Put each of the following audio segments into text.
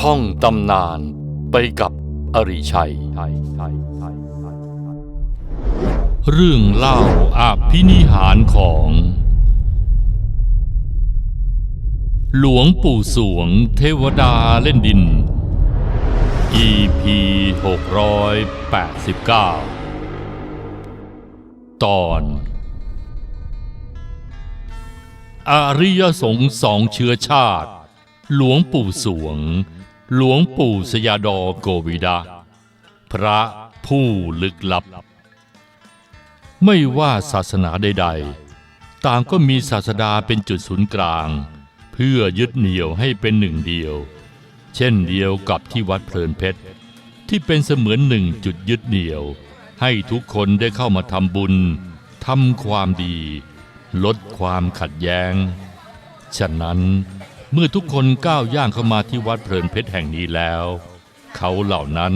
ท่องตำนานไปกับอริชัย เรื่องเล่าอาภินิหารของ หลวงปู่สวงเทวดาเล่นดิน EP 689 ตอนอริยสงฆ์สองเชื้อชาติ หลวงปู่สวง หลวงปู่สยาดอโกวิดา พระผู้ลึกลับ ไม่ว่าศาสนาใด ๆ ต่างก็มีศาสดาเป็นจุดศูนย์กลาง เพื่อยึดเหนี่ยวให้เป็นหนึ่งเดียว เช่นเดียวกับที่วัดเพลินเพชร ที่เป็นเสมือนหนึ่งจุดยึดเหนี่ยว ให้ทุกคนได้เข้ามาทำบุญทำความดี ลดความขัดแย้ง ฉะนั้น เมื่อทุกคนก้าวย่างเข้ามาที่วัดเพลินเพชรแห่งนี้แล้ว เขาเหล่านั้น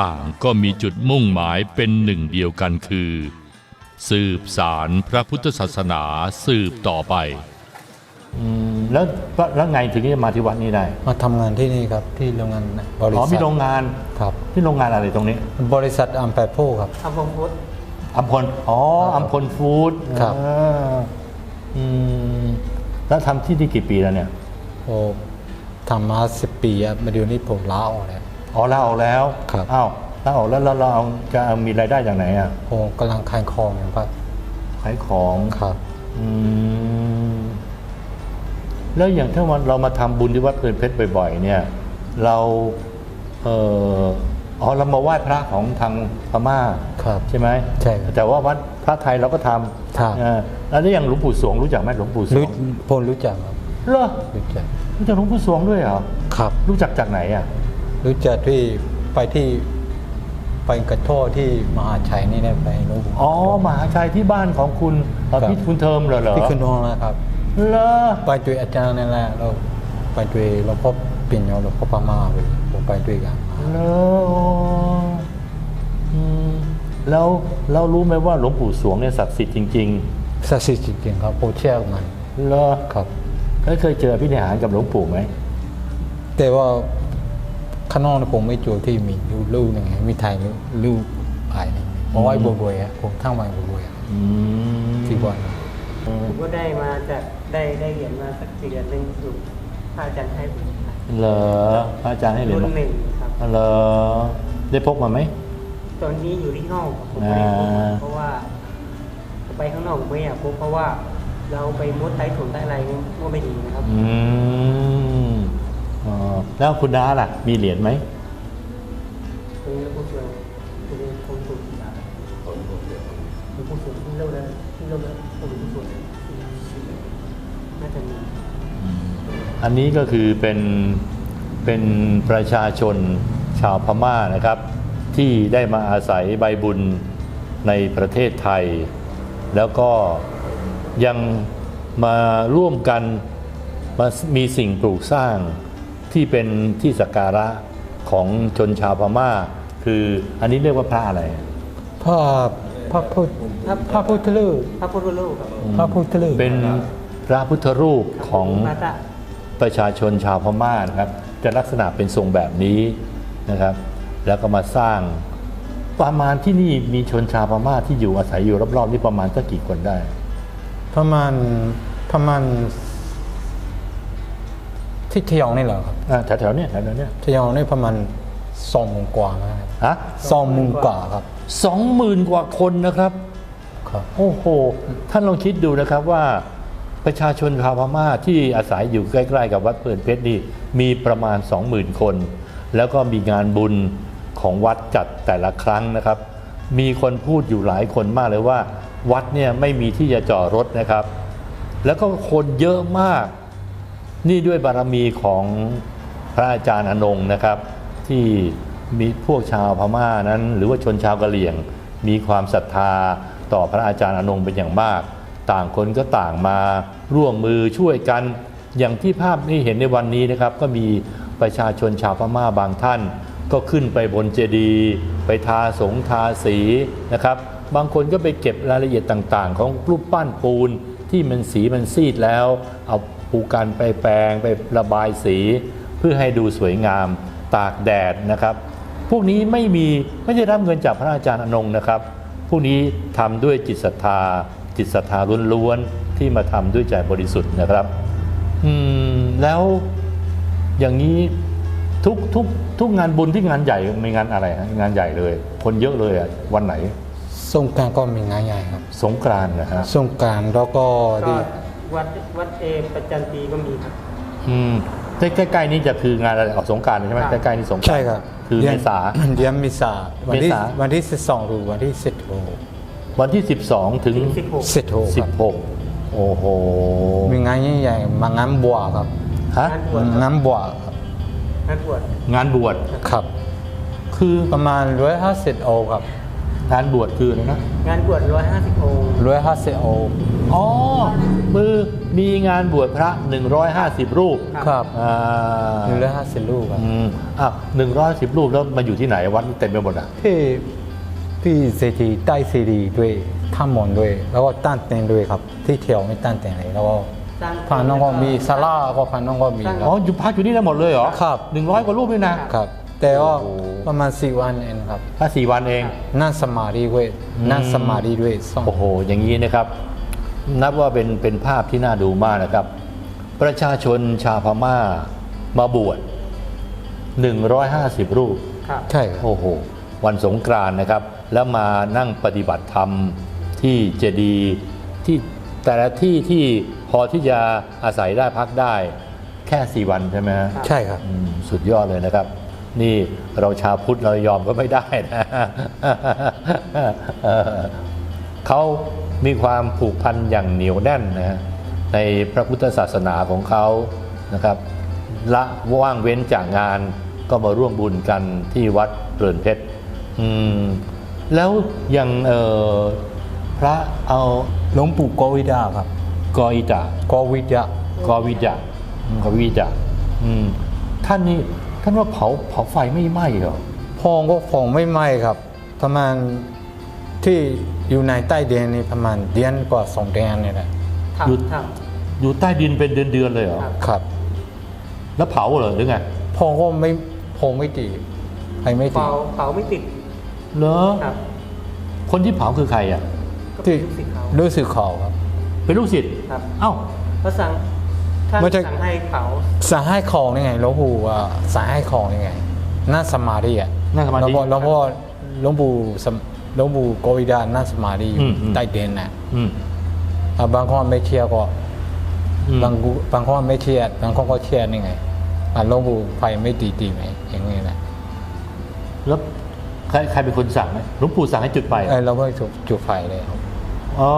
ต่างก็มีจุดมุ่งหมายเป็นหนึ่งเดียวกันคือ สืบสารพระพุทธศาสนาสืบต่อไปอืมแล้วแล้วไงถึงจะมาที่วัดนี้ได้ มาทำงานที่นี่ครับที่โรงงานบริอ๋อษัทมีโรงงานครับที่โรงงานอะไรตรงนี้ บริษัทอัมแปโพครับทำพงพุทธอัมพลอ๋ออัมพลฟู้ดครับอ่าอืมแล้วทำที่นี่กี่ปีแล้วเนี่ย โอ้ทำมาสิบปีครับมาเดี๋ยวนี้ผมลาออกแล้ว อ๋อลาออกแล้วครับ อ้าวลาออกแล้วแล้วเราเอาจะเอามีรายได้จากไหนอะผมกำลังขายของอยู่ครับขายของครับ อืมแล้วอย่างถ้าวันเรามาทำบุญที่วัดเพลินเพชรบ่อย ๆ เนี่ย เราเอออ๋อเรามาไหว้พระของทางพม่าครับใช่ไหมใช่ครับแต่ว่าวัดพระไทยเราก็ทำครับเออแล้วนี่อย่างหลวงปู่สวงรู้จักไหมหลวงปู่สรู้วงผมรู้จักครับ เหรอรู้จักรู้จักหลวงปู่สวงด้วยเหรอครับ รู้จักจากไหนอะรู้จักที่ไปที่ไปกระโทษที่มหาชัยนี่นะไปนู้นอ๋อมหาชัยที่บ้านของคุณเอ่อครับพี่คุณเทอมเหรอเหรอที่ขึ้นห้องนะครับเหรอไปด้วยอาจารย์นั่นแหละเราไปด้วยหลวงพ่อปิ่นโยหลวงพ่อพม่าไปผมไปด้วยกันเหรออืมแล้วเรารู้ไหมว่าหลวงปู่สวงเนี่ยศักดิ์สิทธิ์จริงศักดิ์สิทธิ์จริงๆครับผมเชื่อมันๆเหรอครับ แล้วเคยเจอพี่นิหารกับหลวงปู่ไหม แต่ว่าข้างนอกนี่ผมไม่เจอที่มีรูปรูปหนึ่งมีถ่ายรูปรูปอะไรนี่เอาไว้บ่อยๆอะผมทั้งวันบ่อยๆอะอืมที่วันผมก็ได้มาจากได้ได้เหรียญมาสักสี่เหรียญหนึ่งคือพระอาจารย์ให้ผมเหรอพระอาจารย์ให้เหรียญรุ่นมาหนึ่งครับเหรอได้พกมาไหมตอนนี้อยู่ที่ห้องผมไม่ได้พกอ่าเพราะว่าไปข้างนอกผมไม่อยากพกเพราะว่า เราไปมุดใต้ถุนใต้อะไรก็ไม่ดีนะครับ อืมอ๋อแล้วคุณน้าล่ะ มีเหรียญไหมตรงนี้ผู้ช่วยคุณเป็นคนสุดเป็นผู้ช่วยที่เล่าแล้วที่เล่าแล้วผมเป็นผู้ช่วยน่าจะมีอันนี้ก็คือเป็นเป็นประชาชนชาวพม่านะครับ ที่ได้มาอาศัยใบบุญในประเทศไทย แล้วก็ ยังมาร่วมกันมามีสิ่งปลูกสร้างที่เป็นที่สักการะของชนชาวพม่า คืออันนี้เรียกว่าพระอะไรพระพระพุทธพระพุทธรูปพระพุทธรูปครับพระพุทธรูปเป็นพระพุทธรูปของพระตะประชาชนชาวพม่านะครับ จะลักษณะเป็นทรงแบบนี้นะครับ แล้วก็มาสร้างประมาณที่นี่มีชนชาวพม่าที่อยู่อาศัยอยู่รอบๆนี่ประมาณสักกี่คนได้ ประมาณประมาณที่ทยองนี่เหรอครับอ่าแถวๆเนี้ยแถวๆเนี้ยทยองนี่ประมาณสองหมื่นกว่านะครับฮะสองหมื่นกว่าครับสองหมื่นกว่าคนนะครับ ครับโอ้โห ท่านลองคิดดูนะครับว่าประชาชนชาวพม่าที่อาศัยอยู่ใกล้ๆ กับวัดเพลินเพชรนี่มีประมาณ 20,000 คน แล้วก็มีงานบุญของวัดจัดแต่ละครั้งนะครับ มีคนพูดอยู่หลายคนมากเลยว่า วัดเนี่ยไม่มีที่จะจอดรถนะครับ แล้วก็คนเยอะมาก นี่ด้วยบารมีของพระอาจารย์อนงค์นะครับ ที่มีพวกชาวพม่านั้น หรือว่าชนชาวกะเหรี่ยง มีความศรัทธาต่อพระอาจารย์อนงค์เป็นอย่างมาก ต่างคนก็ต่างมาร่วมมือช่วยกันอย่างที่ภาพนี้เห็นในวันนี้นะครับ ก็มีประชาชนชาวพม่าบางท่าน ก็ขึ้นไปบนเจดีย์ไปทาสงทาสีนะครับ บางคนก็ไปเก็บรายละเอียดต่างๆ ของรูปปั้นปูนที่มันสีมันซีดแล้ว เอาปูกันไปแปรงไประบายสี เพื่อให้ดูสวยงาม ตากแดดนะครับ พวกนี้ไม่มีไม่ได้รับเงินจากพระอาจารย์อนงค์นะครับ พวกนี้ทำด้วยจิตศรัทธา จิตศรัทธาล้วนๆที่มาทำด้วยใจบริสุทธิ์นะครับอืมแล้วอย่างนี้ทุกทุกทุกงานบุญที่งานใหญ่มีงานอะไรฮะงานใหญ่เลย คนเยอะเลยอะวันไหน สงกรารก็มีงานใหญ่ครับสงกรานต์นะฮะสงกรารแล้วก็ก็ที่วัดวัดเอประจันตีก็มีครับ อืมใกล้ๆนี้จะคืองานอะไรออกสงกรารใช่ไหมครับใกล้ๆนี้สงกรานต์ใช่ครับคือดืเมนษา เดือนเมษาวันที่เมษา วันที่สิบสองหรือวันที่สิบหกวันที่ 12 ถึงสิบหกสิบหกครับ16 โอ้โหมีงานใหญ่ๆมางานบวชครับฮะงานบวชงานบวชครับ งานบวชงานบวช ครับ คือประมาณร้อยห้าสิบโอครับ งานบวชคืออะไรนะงานบวชร้อยห้าสิบองค์ร้อยห้าสิบโออ๋อมือมีงานบวชพระ 150 รูปครับอ่าหนึ่งร้อยห้าสิบลูกครับอืมอะหนึ่งร้อยสิบรูปแล้วมาอยู่ที่ไหนวัดเต็มไปหมดอะที่ที่เศรษฐีใต้เศรษฐีด้วยท่ามอนด้วย แล้วก็ตั้นเต็นด้วยครับ ที่เที่ยวไม่ตั้นเต็นเลยแล้วก็สร้างพาน้องก็มีซาร่าก็พาน้องก็มีคอ๋รัอบอยู่พักอยู่นี่ได้หมดเลยเหรอครับหนึ่งร้อยกว่ารูปเลยนะครับ แต่ว่าโอ้โห ประมาณสี่วันเองครับถ้าสี่วันเอง นั่งสมาธิด้วยนั่งสมาธิด้วยสองโอ้โห อย่างนี้นะครับ นับว่าเป็นเป็นภาพที่น่าดูมากนะครับ ประชาชนชาวพม่ามาบวช150 รูป ครับ ใช่ครับ โอ้โห วันสงกรานต์นะครับ แล้วมานั่งปฏิบัติธรรมที่เจดีย์ที่แต่ละที่ที่พอที่จะอาศัยได้พักได้ แค่ 4 วันใช่ไหมฮะ ใช่ครับ อืมสุดยอดเลยนะครับ นี่เราชาวพุทธเรายอมก็ไม่ได้นะเออเขามีความผูกพันอย่างเหนียวแน่นนะฮะในพระพุทธศาสนาของเขานะครับละว่างเว้นจากงานก็มาร่วมบุญกันที่วัดเปลินเพชรอืมแล้วอย่างเอ่อพระเอาหลวงปู่โกวิดาครับกออิตะโกวิดากอวิจาอืมกอวิจาอืมท่านนี่ ท่านว่าเผาเผาไฟไม่ไหม้เหรอพองก็ฟองไม่ไหม้ครับ ประมาณที่อยู่ในใต้เดือนนี่ประมาณเดือนกว่าสองเดือนนี่แหละทหยุดำทอยู่ใต้ดินเป็นเดือนเดือนๆเลยเหรอครับครับแล้วเผาเหรอหรือไง พองก็ไม่พองไม่ตีไฟไม่ำตีเป่าเป่าไม่ติดเหรอ ครับคนที่เผาคือใครอะ ก็เป็นลูกศิษย์เขารู้สึกเขาครับ เป็นลูกศิษย์ครับ เอ้า พระสั่ง ท่านไม่ใช่สั่งให้เผาสายให้ของยังไงหลวงปู่อะสายให้ของยังไงนั่งสมาธิอะนั่งสมาธิแล้วพอแล้วพอหลวงปู่สมหลวงปู่โกวิดานั่งสมาธิอยู่อืมอืมใต้เดือนน่ะอืมอะบางคนไม่เชื่อก็อืมบางกูบางคนไม่เชื่อบางคนก็เชื่อนี่ไงอะหลวงปู่ไฟไม่ตีตีไหมอย่างนี้นะแล้วใครใครเป็นคนสั่งไหมหลวงปู่สั่งให้จุดไฟเออเราก็จุดจุดไฟเลยครับอ๋อ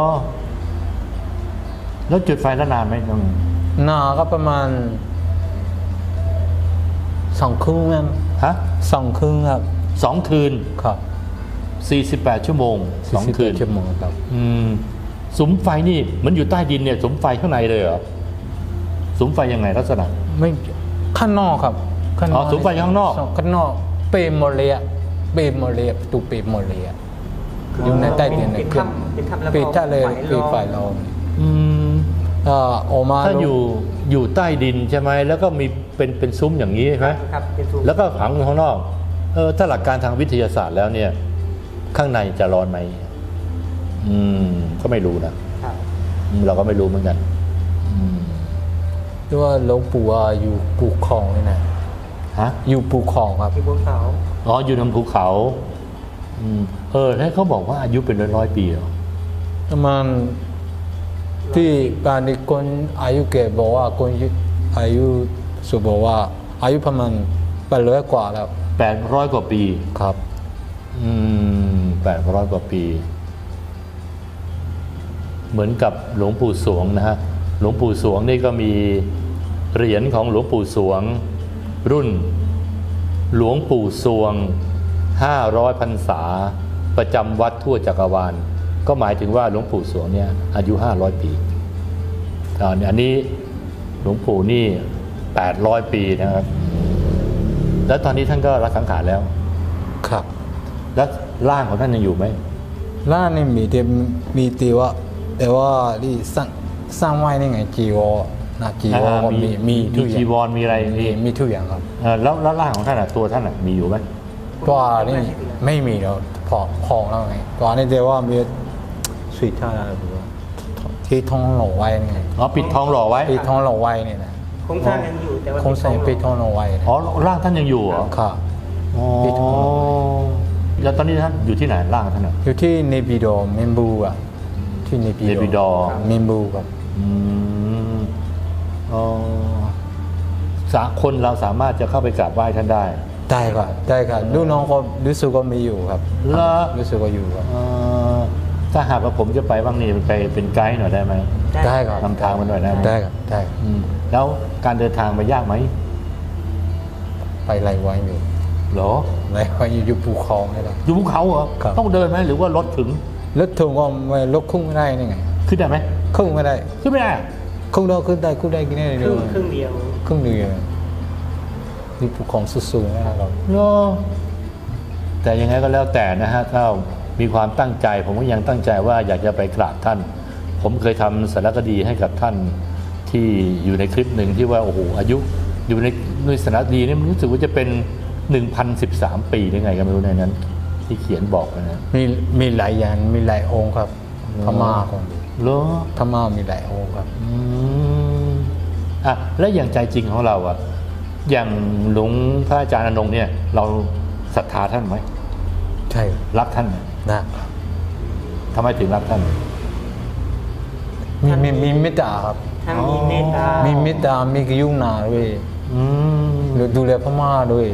แล้วจุดไฟแล้วนานไหมน้อง หนาก็ประมาณสองครึ่งครับฮะสองครึ่งครับสองคืนครับ48ชั่วโมงสองคืน48ชั่วโมงครับ อืมสุมไฟนี่เหมันอยู่ใต้ดินเนี่ยสุมไฟข้างในเลยเหรอสุมไฟยังไงลักษณะ ไม่ข้างนอกครับข้างนอ๋ออกสุมไฟข้างนอกข้างนอกเปรมหมดเลยอะเปรมหมดเลยอะประตูเปรมหมดเลยอะอยู่ในใต้ดินเป็นขึ้นถ้ำเป็นถ้ำแล้วปิดท่าเลยไฟปิดไฟล้อมล้อม อืมอ่าออกมาถ้าอยู่อยู่ใต้ดินใช่ไหมแล้วก็มีเป็นเป็นซุ้มอย่างนี้ใช่ไหมครับเป็นซุ้มแล้วก็ขังอยู่ข้างนอกเออถ้าหลักการทางวิทยาศาสตร์แล้วเนี่ยข้างในจะร้อนไหมอืมก็ไม่รู้นะครับอืมเราก็ไม่รู้เหมือนกันอืมหรือว่าหลวงปู่อะอยู่ปูคลองนี่นะฮะอยู่ปูคลองครับที่บนเขาอ๋ออยู่บนภูเขาอืมเออแล้วเขาบอกว่าอายุเป็นร้อยร้อยๆปีเหรอประมาณ ที่บางทีคนอายุแก่บอกว่าคนอายุสูงบอกว่า อายุประมาณแปดร้อยกว่าแล้วแปดร้อยกว่าปีครับ อืมแปดร้อยกว่าปี เหมือนกับหลวงปู่สวงนะฮะหลวงปู่สวงนี่ก็มีเหรียญของหลวงปู่สวง รุ่น หลวงปู่สวง500พรรษา ประจำวัดทั่วจักรวาล ก็หมายถึงว่าหลวงปู่สวงเนี่ยอายุ 500 ปีอาอันนี้หลวงปู่นี่ 800 ปีนะครับ แล้วตอนนี้ท่านก็รักสังขารแล้ว ครับ แล้วร่างของท่านยังอยู่ไหมร้านนี่มีแต่มีแต่ว่าแต่ว่าที่สร้างสร้างไว้นี่ไงจีวรนาจีวรก็มีมีมีทุกอจีย่างวรมีอะไรมีมีมีทุกอย่างครับเอ่อแล้วแล้วร่างของท่านอะตัวท่านอะมีอยู่ไหมตัวนี่ไม่มีแล้วพอพองแล้วไงตัวนี้แต่ว่ามี สุดท่าอะไรดูว่าที่ท้องหล่อไว้นี่ไงอ๋อปิดทองหล่อไว้ปิดท้องหล่อไว้นี่นะโครงสร้างยังอยู่แต่ว่าคงใส่ปิดท้องหล่อไว้นะอ๋อร่างท่านยังอยู่เหรอค่ะอ๋อปิดทองหล่อไว้แล้วตอนนี้ท่านอยู่ที่ไหนร่างท่านอะอยู่ที่เนปิดอร์เมนบูอะที่เนปิดอร์เนปิดอร์เมนบูครับอืมอ๋อสาคนเราสามารถจะเข้าไปกราบไหว้ท่านได้ ได้ครับได้ครับลูกน้องก็รู้สึกว่ามีอยู่ครับเหรอรู้สึกว่าอยู่ครับเอ่อ ถ้าหากว่าผมจะไปบ้างนี่ไปเป็นไกด์หน่อยได้ไหมได้ครับนำทางมาหน่อยได้ไหมได้ครับได้ครับอืมแล้วการเดินทางไปยากไหมไปไล่ไว้อยู่เหรอไล่ไว้อยู่อยู่ภูเขาไม่ได้อยู่ภูเขาเหรอครับ ต้องเดินไหมหรือว่ารถถึงรถถึงก็ไม่รถขึ้นไม่ได้นี่ไงขึ้นได้ไหมขึ้นไม่ได้ขึ้นไม่ได้อะขึ้นได้ขึ้นได้ขึ้นได้กินได้คเลรึ่งยครึ่งเดียว ครึ่งเดียวนี่ภูเขาสูงๆนะครับเหรอแต่ยังไงก็แล้วแต่นะฮะถ้า มีความตั้งใจ ผมก็ยังตั้งใจว่าอยากจะไปกราบท่าน ผมเคยทำสารคดีให้กับท่านที่อยู่ในคลิปหนึ่งที่ว่าโอ้โหอายุอยู่ในในสารคดีนี่มันรู้สึกว่าจะเป็น 1,013 ปีได้ไงก็ไม่รู้ในนั้น ที่เขียนบอกนะมีมีหลายยันมีหลายองค์ครับพม่าคนเหรอพม่ามีหลายองค์ครับอืมอะแล้วอย่างใจจริงของเราอะอย่างหลวงพระอาจารย์อนงค์เนี่ย เราศรัทธาท่านไหมใช่ครับรักท่านไหม นะทำไมถึงรักท่าน มีมีมีเมตตาครับถ้ามีเมตตามีเมตตา มีกรุณาด้วยอืมหรือดูแลพม่าด้วย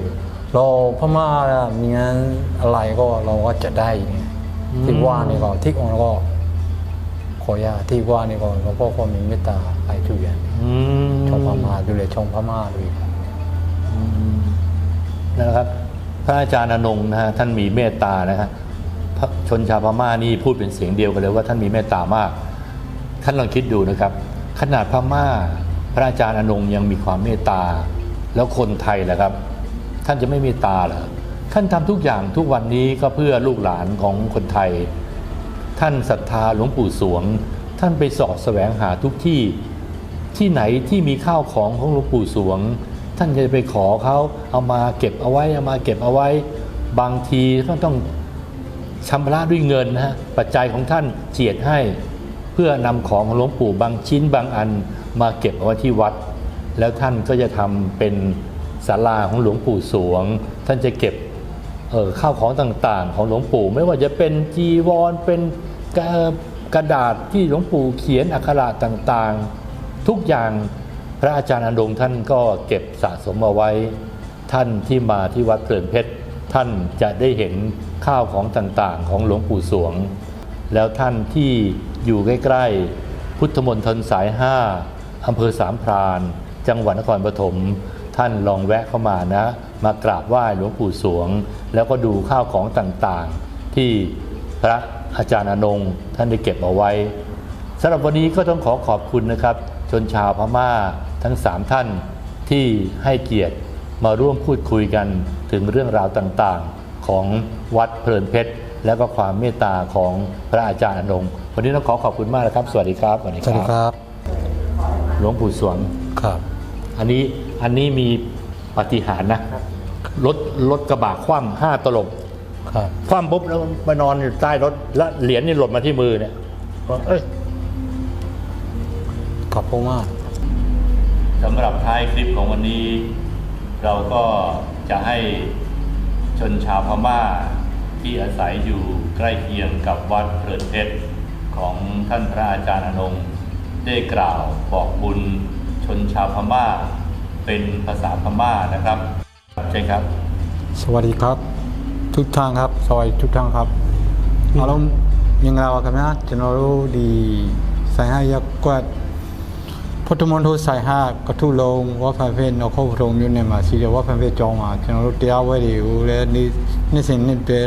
เราพม่าน่ะมีงานอะไรก็เราก็จะได้ไงที่ว่านี่ก็ที่องค์ก็ขออยาที่ว่านี่ก็หลวงพ่อก็มีเมตตาไปทุกอย่างอืมชองพม่าดูแลชองพม่าด้วยครับนั่นแหละครับพระอาจารย์อนงค์นะฮะท่านมีเมตตานะฮะพระ ชนชาวพม่านี่พูดเป็นเสียงเดียวกันเลยว่าท่านมีเมตตามาก ท่านลองคิดดูนะครับ ขนาดพม่า พระอาจารย์อนงค์ยังมีความเมตตา แล้วคนไทยแหละครับ ท่านจะไม่เมตตาเหรอท่านทำทุกอย่างทุกวันนี้ก็เพื่อลูกหลานของคนไทย ท่านศรัทธาหลวงปู่สวง ท่านไปสอบแสวงหาทุกที่ที่ไหนที่มีข้าวของของหลวงปู่สวง ท่านจะไปขอเขาเอามาเก็บเอาไว้เอามาเก็บเอาไว้ บางทีก็ต้อง ชำระด้วยเงินนะฮะปัจจัยของท่านเจียดให้ เพื่อนำของของหลวงปู่บางชิ้นบางอันมาเก็บเอาไว้ที่วัด แล้วท่านก็จะทำเป็นศาลาของหลวงปู่สวง ท่านจะเก็บเออข้าวของต่างๆ ของหลวงปู่ ไม่ว่าจะเป็นจีวรเป็นกระกระดาษที่หลวงปู่เขียนอักขระต่างๆ ทุกอย่างพระอาจารย์อนงท่านก็เก็บสะสมเอาไว้ ท่านที่มาที่วัดเพลินเพชร ท่านจะได้เห็น ข้าวของต่างๆ ของหลวงปู่สวง แล้วท่านที่อยู่ใกล้ๆ พุทธมณฑลสายห้าอำเภอสามพราน จังหวัดนครปฐมท่านลองแวะเข้ามานะ มากราบไหว้หลวงปู่สวง แล้วก็ดูข้าวของต่างๆ ที่พระอาจารย์อนงค์ท่านได้เก็บเอาไว้สำหรับวันนี้ก็ต้องขอขอบคุณนะครับ ชนชาวพม่าทั้งสามท่านที่ให้เกียรติมาร่วมพูดคุยกันถึงเรื่องราวต่างๆ ของวัดเพลินเพชร และก็ความเมตตาของพระอาจารย์อนงค์วันนี้ต้องขอขอบคุณมากนะครับ สวัสดีครับสวัสดีครับ หลวงปู่สวงครับ อันนี้อันนี้มีปาฏิหารย์นะรถรถกระบะคว่ำห้าตลบครับคว่ำปุ๊บแล้วมานอนอยู่ใต้รถแล้วเหรียญนี่หล่นมาที่มือเนี่ยก็เอ้ยขอบคุณมากสำหรับท้ายคลิปของวันนี้ เราก็จะให้ช ชนชาวพม่าที่อาศัยอยู่ใกล้เคียงกับวัดเพลินเพชรของท่านพระอาจารย์อนงได้กล่าวบอกบุญชนชาวพม่า เป็นภาษาพม่านะครับใช่ครับ สวัสดีครับ ทุกทางครับซอยทุกทางครับอารมณ์ยังเราครับนะจะนรู้ดีใส่ให้ยักกวด တမွန်ထိုဆိုင်ဟကထုလုံးဝဖန်ဖေးနောက်ခုတ်ဖုံမြို့နယ်မှာရှိတဲ့ဝဖန်ဖေးကျောင်းမှာကျွန်တော်တို့တရားဝဲတွေကိုလည်းနေ့နေ့စဉ်နေ့ပဲ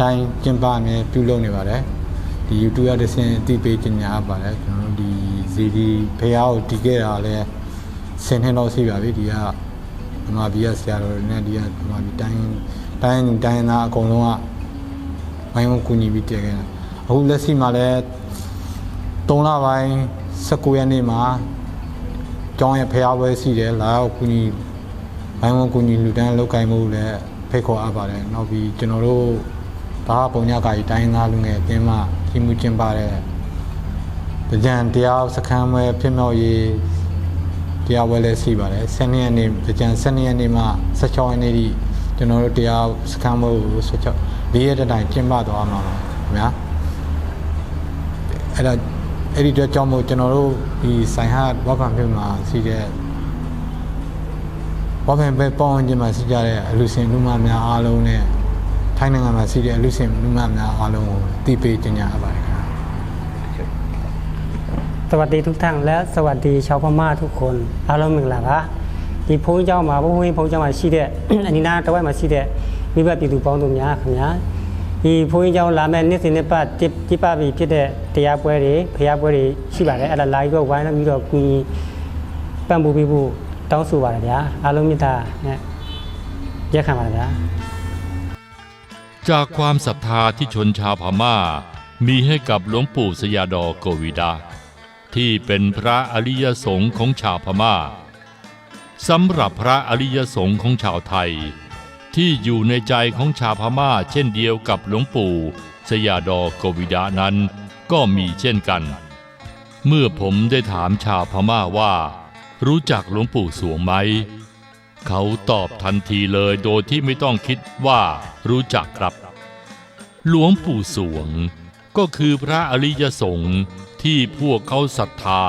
တိုင်းကျင်းပနေပြုလုပ်နေပါတယ်ဒီ YouTube ရတဲ့ဆင်အသိပေးခြင်းညာပါတယ်ကျွန်တော်တို့ဒီဇီဒီဖေအားကိုတီးခဲ့တာလည်းဆင်နှင်းတော့ရှိပါပြီဒီကဗမာပြည်ကဆရာတော်တွေနဲ့ဒီကဗမာပြည်တိုင်းတိုင်းတိုင်းသားအကုန်လုံးကဝိုင်းဝန်းကူညီပြီးတည်ခဲ့တာအခုလက်ရှိမှာလည်း3လပိုင်း19ရက်နေ့မှာ ကျောင်းရဲ့ဖျားပွဲရှိတယ်လာကိုကူညီဘိုင်းဝန်ကူညီလူတန်းလောက်ကင်မှုလည်းဖိတ်ခေါ်အပ်ပါတယ်နောက်ပြီးကျွန်တော်တို့ဒါပုံညကာကြီးတိုင်းသားလူငယ်အင်းမကြီးမှုကျင်းပတဲ့ကြံတရားစခန်းပွဲဖြစ်မြောက်ရေးတရားပွဲလည်းရှိပါတယ်7ရက်နေ့ကြံ7ရက်နေ့မှ16ရက်နေ့ထိကျွန်တော်တို့တရားစခန်းပွဲကို16၄ရက်တိုင်ကျင်းပသွားမှာပါခင်ဗျာအဲ့ဒါ အဲ့ဒီအတွက်ကြောင့်မို့ကျွန်တော်တို့ဒီဆိုင်ဟာဝက်ဖန်ဖြစ်မှာစီတဲ့ဝက်ဖန်ပဲပေါင်းခြင်းမှာစီကြတဲ့အလူရှင်လူမများအားလုံးနဲ့ထိုင်းနိုင်ငံမှာစီတဲ့အလူရှင်လူမများအားလုံးကိုတည်ပေးကြညာအပ်ပါတယ်ခင်ဗျာ สวัสดีทุกท่านและสวัสดีชาวพม่าทุกคนอารมณ์มင်္ဂလာပါဒီဘုန်းကြီးเจ้าမှာဘုန်းကြီးဘုန်းကြီးเจ้าမှာရှိတဲ့ အနိနာတဝက်မှာရှိတဲ့မိဘပြည်သူပေါင်းတို့များခင်ဗျာ ဒီဘုန်းကြီးเจ้าလာမဲ့နေ့စဉ်နေ့ပတ်တိတိပပြီဖြစ်တဲ့တရားပွဲတွေဖျားပွဲတွေရှိပါတယ်အဲ့ဒါလာပြီးတော့ဝိုင်းပြီးတော့ကူညီပံ့ပိုးပေးဖို့တောင်းဆိုပါတယ်ဗျာအားလုံးမြတ်တာနဲ့ရက်ခံပါတယ်ဗျာ จากความศรัทธาที่ชนชาวพม่า มีให้กับหลวงปู่สยาดอโกวิดา ที่เป็นพระอริยสงฆ์ของชาวพม่าสำหรับพระอริยสงฆ์ของชาวไทย ที่อยู่ในใจของชาวพม่าเช่นเดียวกับหลวงปู่ สยาดอโกวิดานั้นก็มีเช่นกัน เมื่อผมได้ถามชาวพม่าว่า รู้จักหลวงปู่สวงไหม เขาตอบทันทีเลยโดยที่ไม่ต้องคิดว่ารู้จักครับ หลวงปู่สวงก็คือพระอริยสงฆ์ที่พวกเขาศรัทธา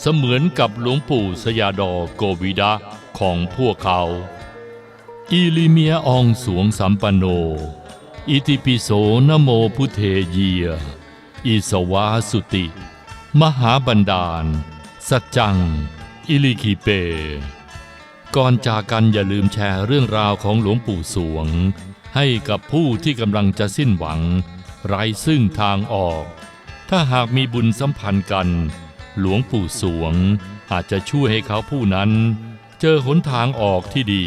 เสมือนกับหลวงปู่สยาดอโกวิดะของพวกเขา อีลิเมียอองสวงสัมปันโน อิติปิโสนโมพุเทเยีย อิสวาสุติ มหาบันดาล สัจจัง อิลิคิเป ก่อนจากกันอย่าลืมแชร์เรื่องราวของหลวงปู่สวง ให้กับผู้ที่กำลังจะสิ้นหวัง ไร้ซึ่งทางออก ถ้าหากมีบุญสัมพันธ์กัน หลวงปู่สวงอาจจะช่วยให้เขาผู้นั้น เจอหนทางออกที่ดี